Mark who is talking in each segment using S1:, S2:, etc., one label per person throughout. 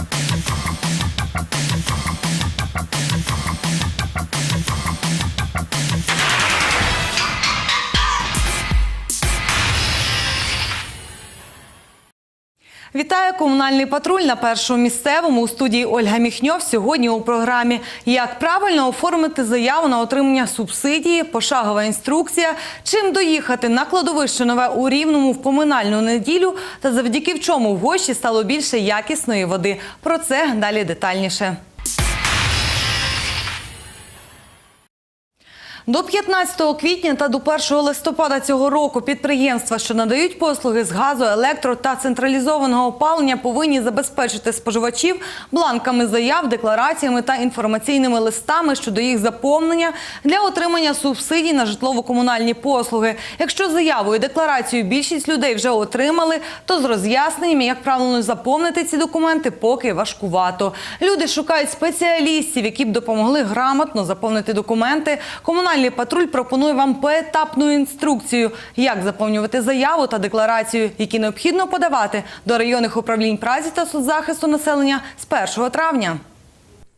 S1: Música Вітаю комунальний патруль на першому місцевому у студії Ольга Міхньов. Сьогодні у програмі Як правильно оформити заяву на отримання субсидії, пошагова інструкція, чим доїхати на кладовище нове у рівному в поминальну неділю та завдяки в чому в гощі стало більше якісної води. Про це далі детальніше. До 15 квітня та до 1 листопада цього року підприємства, що надають послуги з газу, електро та централізованого опалення, повинні забезпечити споживачів бланками заяв, деклараціями та інформаційними листами щодо їх заповнення для отримання субсидій на житлово-комунальні послуги. Якщо заяву і декларацію більшість людей вже отримали, то з роз'ясненнями, як правильно заповнити ці документи, поки важкувато. Люди шукають спеціалістів, які б допомогли грамотно заповнити документи. Комунальний патруль пропонує вам поетапну інструкцію, як заповнювати заяву та декларацію, які необхідно подавати до районних управлінь праці та соцзахисту населення з 1 травня.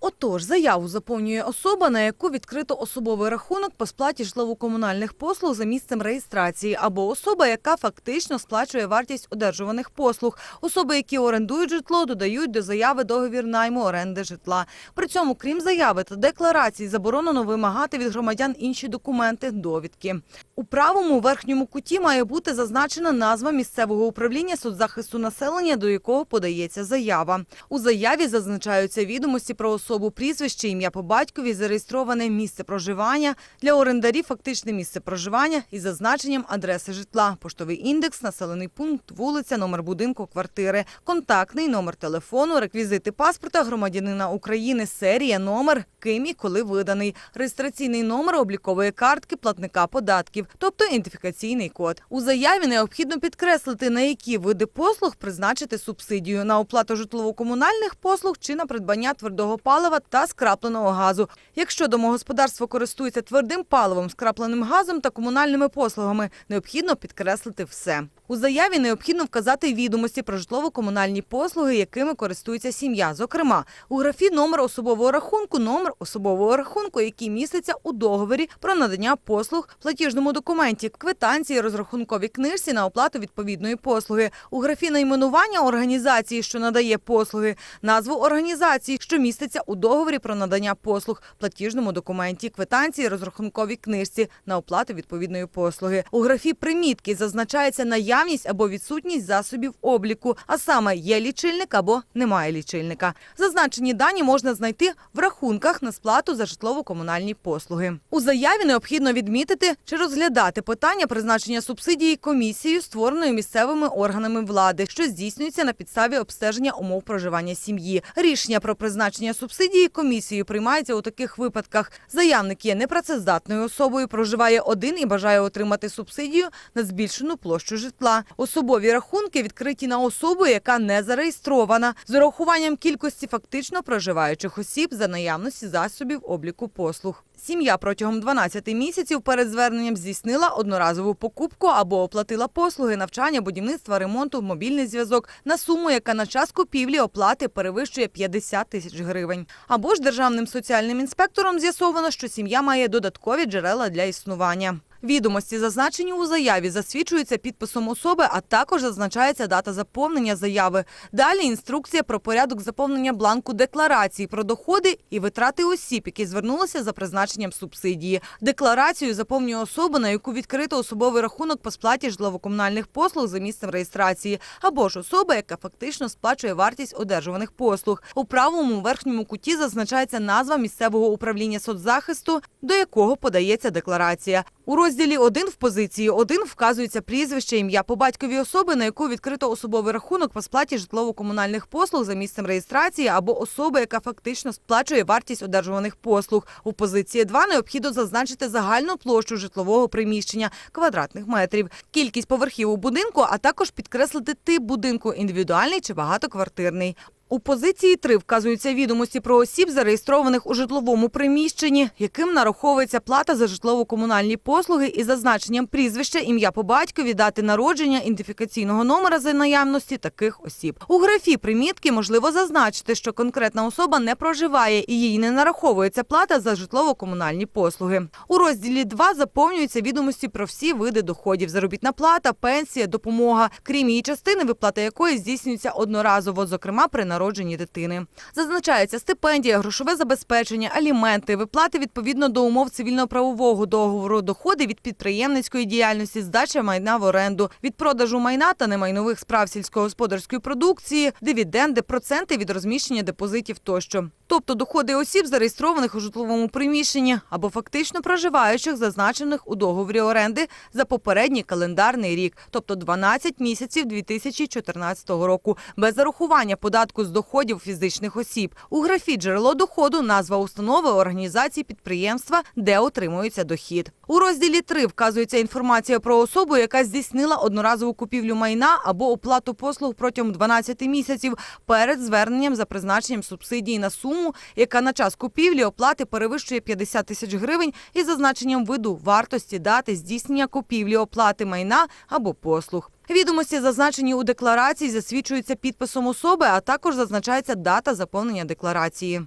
S1: Отож, заяву заповнює особа, на яку відкрито особовий рахунок по сплаті житлово-комунальних послуг за місцем реєстрації, або особа, яка фактично сплачує вартість одержуваних послуг. Особи, які орендують житло, додають до заяви договір найму оренди житла. При цьому, крім заяви та декларації, заборонено вимагати від громадян інші документи, довідки. У правому верхньому куті має бути зазначена назва місцевого управління соцзахисту населення, до якого подається заява. У заяві зазначаються відомості про особу, прізвище, ім'я по батькові, зареєстроване місце проживання. Для орендарів, фактичне місце проживання із зазначенням адреси житла, поштовий індекс, населений пункт, вулиця, номер будинку, квартири, контактний номер телефону, реквізити паспорта громадянина України, серія, номер, ким і коли виданий, реєстраційний номер облікової картки платника податків, тобто ідентифікаційний код. У заяві необхідно підкреслити, на які види послуг призначити субсидію. На оплату житлово-комунальних послуг чи на придбання твердого палива та скрапленого газу. Якщо домогосподарство користується твердим паливом, скрапленим газом та комунальними послугами, необхідно підкреслити все. У заяві необхідно вказати відомості про житлово-комунальні послуги, якими користується сім'я. Зокрема, у графі номер особового рахунку, номер особового рахунку, який міститься у договорі про надання послуг, платіжному документі, квитанції, розрахунковій книжці на оплату відповідної послуги. У графі найменування організації, що надає послуги, назву організації, що міститься у договорі про надання послуг, платіжному документі, квитанції, розрахунковій книжці на оплату відповідної послуги. У графі примітки зазначається наявність або відсутність засобів обліку, а саме є лічильник або немає лічильника. Зазначені дані можна знайти в рахунках на сплату за житлово-комунальні послуги. У заяві необхідно відмітити чи розглядати питання призначення субсидії комісією, створеною місцевими органами влади, що здійснюється на підставі обстеження умов проживання сім'ї. Рішення про призначення субсидії комісією приймається у таких випадках. Заявник є непрацездатною особою, проживає один і бажає отримати субсидію на збільшену площу житла. Особові рахунки відкриті на особу, яка не зареєстрована, з урахуванням кількості фактично проживаючих осіб за наявності засобів обліку послуг. Сім'я протягом 12 місяців перед зверненням здійснила одноразову покупку або оплатила послуги навчання, будівництва, ремонту, мобільний зв'язок на суму, яка на час купівлі оплати перевищує 50 тисяч гривень. Або ж державним соціальним інспектором з'ясовано, що сім'я має додаткові джерела для існування. Відомості, зазначені у заяві, засвідчуються підписом особи, а також зазначається дата заповнення заяви. Далі інструкція про порядок заповнення бланку декларації про доходи і витрати осіб, які звернулися за призначенням субсидії. Декларацію заповнює особа, на яку відкрито особовий рахунок по сплаті житлово-комунальних послуг за місцем реєстрації, або ж особа, яка фактично сплачує вартість одержуваних послуг. У правому верхньому куті зазначається назва місцевого управління соцзахисту, до якого подається декларація. У розділі 1 в позиції 1 вказується прізвище, ім'я по батьковій особи, на яку відкрито особовий рахунок по сплаті житлово-комунальних послуг за місцем реєстрації або особи, яка фактично сплачує вартість одержуваних послуг. У позиції 2 необхідно зазначити загальну площу житлового приміщення квадратних метрів, кількість поверхів у будинку, а також підкреслити тип будинку індивідуальний чи багатоквартирний. У позиції 3 вказуються відомості про осіб, зареєстрованих у житловому приміщенні, яким нараховується плата за житлово-комунальні послуги із зазначенням прізвища, ім'я по батькові, дати народження, ідентифікаційного номера за наявності таких осіб. У графі примітки можливо зазначити, що конкретна особа не проживає і їй не нараховується плата за житлово-комунальні послуги. У розділі 2 заповнюються відомості про всі види доходів: заробітна плата, пенсія, допомога, крім її частини, виплата якої здійснюється одноразово, зокрема при народженні дитини. Зазначається стипендія, грошове забезпечення, аліменти, виплати відповідно до умов цивільно-правового договору, доходи від підприємницької діяльності, здача майна в оренду, від продажу майна та немайнових справ сільськогосподарської продукції, дивіденди, проценти від розміщення депозитів тощо. Тобто доходи осіб, зареєстрованих у житловому приміщенні або фактично проживаючих, зазначених у договорі оренди за попередній календарний рік, тобто 12 місяців 2014 року, без зарахування податку доходів фізичних осіб. У графі джерело доходу назва установи, організації, підприємства, де отримується дохід. У розділі 3 вказується інформація про особу, яка здійснила одноразову купівлю майна або оплату послуг протягом 12 місяців перед зверненням за призначенням субсидії на суму, яка на час купівлі оплати перевищує 50 тисяч гривень із зазначенням виду вартості дати здійснення купівлі оплати майна або послуг. Відомості, зазначені у декларації, засвідчуються підписом особи, а також зазначається дата заповнення декларації.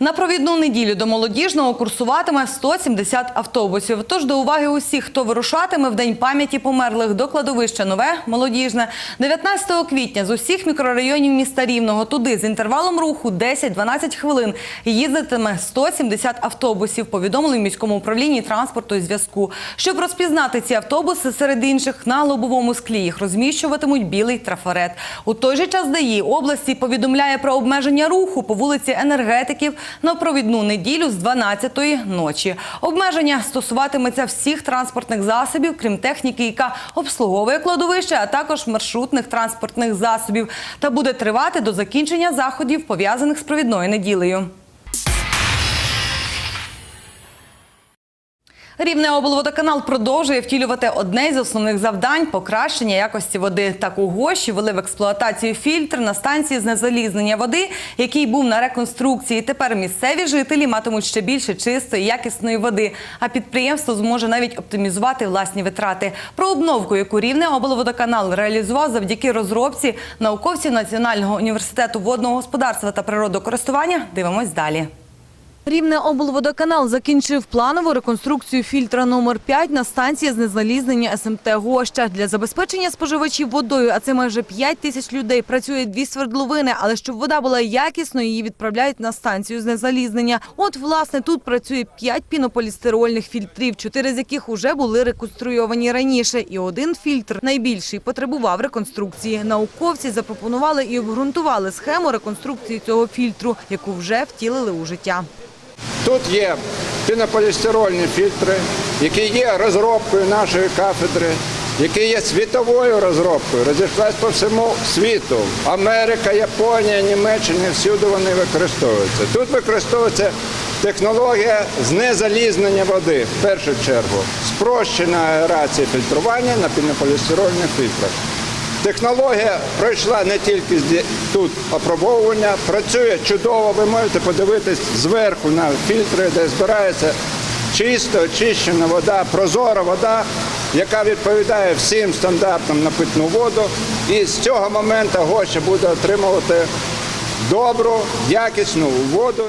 S1: На провідну неділю до молодіжного курсуватиме 170 автобусів. Тож до уваги усіх, хто вирушатиме в день пам'яті померлих до кладовища нове молодіжне 19 квітня з усіх мікрорайонів міста Рівного туди з інтервалом руху 10-12 хвилин їздитиме 170 автобусів. Повідомили в міському управлінні транспорту і зв'язку. Щоб розпізнати ці автобуси серед інших на лобовому склі їх розміщуватимуть білий трафарет. У той же час ДАІ області повідомляє про обмеження руху по вулиці енергетиків на провідну неділю з 12-ї ночі. Обмеження стосуватиметься всіх транспортних засобів, крім техніки, яка обслуговує кладовище, а також маршрутних транспортних засобів, та буде тривати до закінчення заходів, пов'язаних з провідною неділею. Рівне облводоканал продовжує втілювати одне із основних завдань покращення якості води. Так у Гощі ввели в експлуатацію фільтр на станції з незалізнення води, який був на реконструкції. Тепер місцеві жителі матимуть ще більше чистої, якісної води. А підприємство зможе навіть оптимізувати власні витрати. Про обновку, яку рівне облводоканал реалізував завдяки розробці науковців Національного університету водного господарства та природокористування, дивимось далі. Рівне облводоканал закінчив планову реконструкцію фільтра номер 5 на станції з незалізнення СМТ Гоща. Для забезпечення споживачів водою, а це майже 5 тисяч людей, працюють дві свердловини, але щоб вода була якісною, її відправляють на станцію з незалізнення. От, власне, тут працює 5 пінополістирольних фільтрів, чотири з яких уже були реконструйовані раніше. І один фільтр, найбільший, потребував реконструкції. Науковці запропонували і обґрунтували схему реконструкції цього фільтру, яку вже втілили у життя.
S2: Тут є пінополістирольні фільтри, які є розробкою нашої кафедри, які є світовою розробкою, розійшлась по всьому світу. Америка, Японія, Німеччина, всюди вони використовуються. Тут використовується технологія знезалізнення води в першу чергу, спрощена аерація фільтрування на пінополістирольних фільтрах. Технологія пройшла не тільки тут опробовування, працює чудово. Ви можете подивитись зверху на фільтри, де збирається чисто очищена вода, прозора вода, яка відповідає всім стандартам на питну воду. І з цього моменту гоща буде отримувати добру, якісну воду.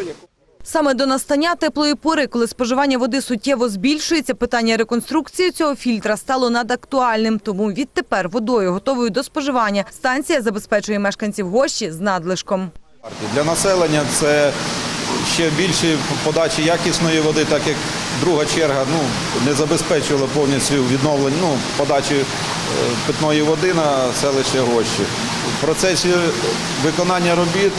S1: Саме до настання теплої пори, коли споживання води суттєво збільшується, питання реконструкції цього фільтра стало надактуальним. Тому відтепер водою, готовою до споживання, станція забезпечує мешканців гощі з надлишком.
S3: Для населення це ще більше подачі якісної води, так як друга черга ну, не забезпечувала повністю відновлення ну, подачі е, питної води на селище Гощі. В процесі виконання робіт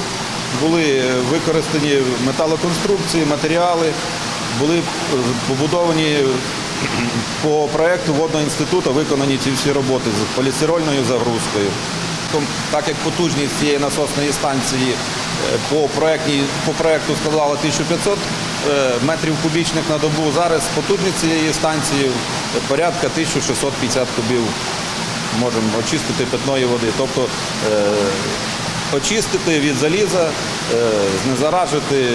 S3: були використані металоконструкції, матеріали, були е, побудовані по проєкту водного інституту виконані ці всі роботи з полістирольною загрузкою. Так як потужність цієї насосної станції е, по, по проекту складала 1500 е, метрів кубічних на добу, зараз потужність цієї станції порядка 1650 кубів можемо очистити питної води. Тобто очистити від заліза, е, знезаражити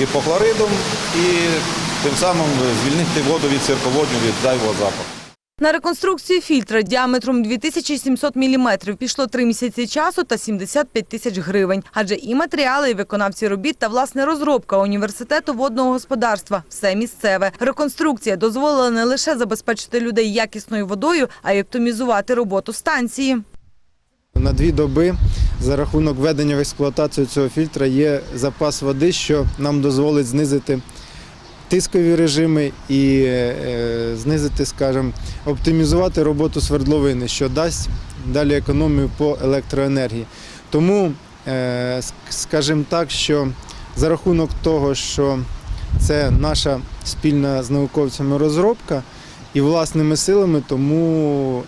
S3: гіпохлоридом і тим самим звільнити воду від цирководню, від зайвого запаху.
S1: На реконструкцію фільтра діаметром 2700 мм пішло три місяці часу та 75 тисяч гривень. Адже і матеріали, і виконавці робіт та власне розробка університету водного господарства – все місцеве. Реконструкція дозволила не лише забезпечити людей якісною водою, а й оптимізувати роботу станції.
S4: На дві доби за рахунок введення в експлуатацію цього фільтра є запас води, що нам дозволить знизити тискові режими і е, знизити, скажімо, оптимізувати роботу свердловини, що дасть далі економію по електроенергії. Тому, е, скажімо так, що за рахунок того, що це наша спільна з науковцями розробка і власними силами, тому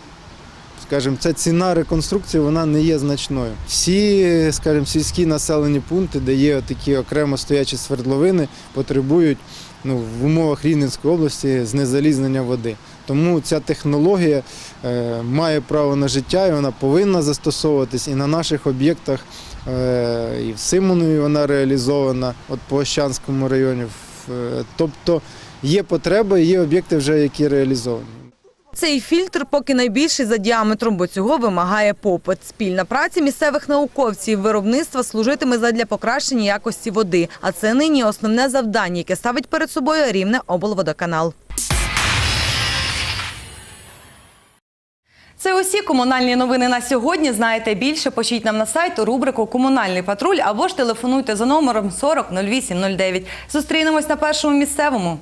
S4: скажімо, ця ціна реконструкції вона не є значною. Всі, скажімо, сільські населені пункти, де є такі окремо стоячі свердловини, потребують ну, в умовах Рівненської області знезалізнення води. Тому ця технологія е, має право на життя і вона повинна застосовуватись і на наших об'єктах. Е, і в Симонові вона реалізована, от по Ощанському районі. Е, Тобто є потреба, є об'єкти вже, які реалізовані.
S1: Цей фільтр поки найбільший за діаметром, бо цього вимагає попит. Спільна праця місцевих науковців виробництва служитиме задля покращення якості води. А це нині основне завдання, яке ставить перед собою рівне облводоканал. Це усі комунальні новини на сьогодні. Знаєте більше, пишіть нам на сайт у рубрику Комунальний патруль або ж телефонуйте за номером 40 08 09. Зустрінемось на першому місцевому.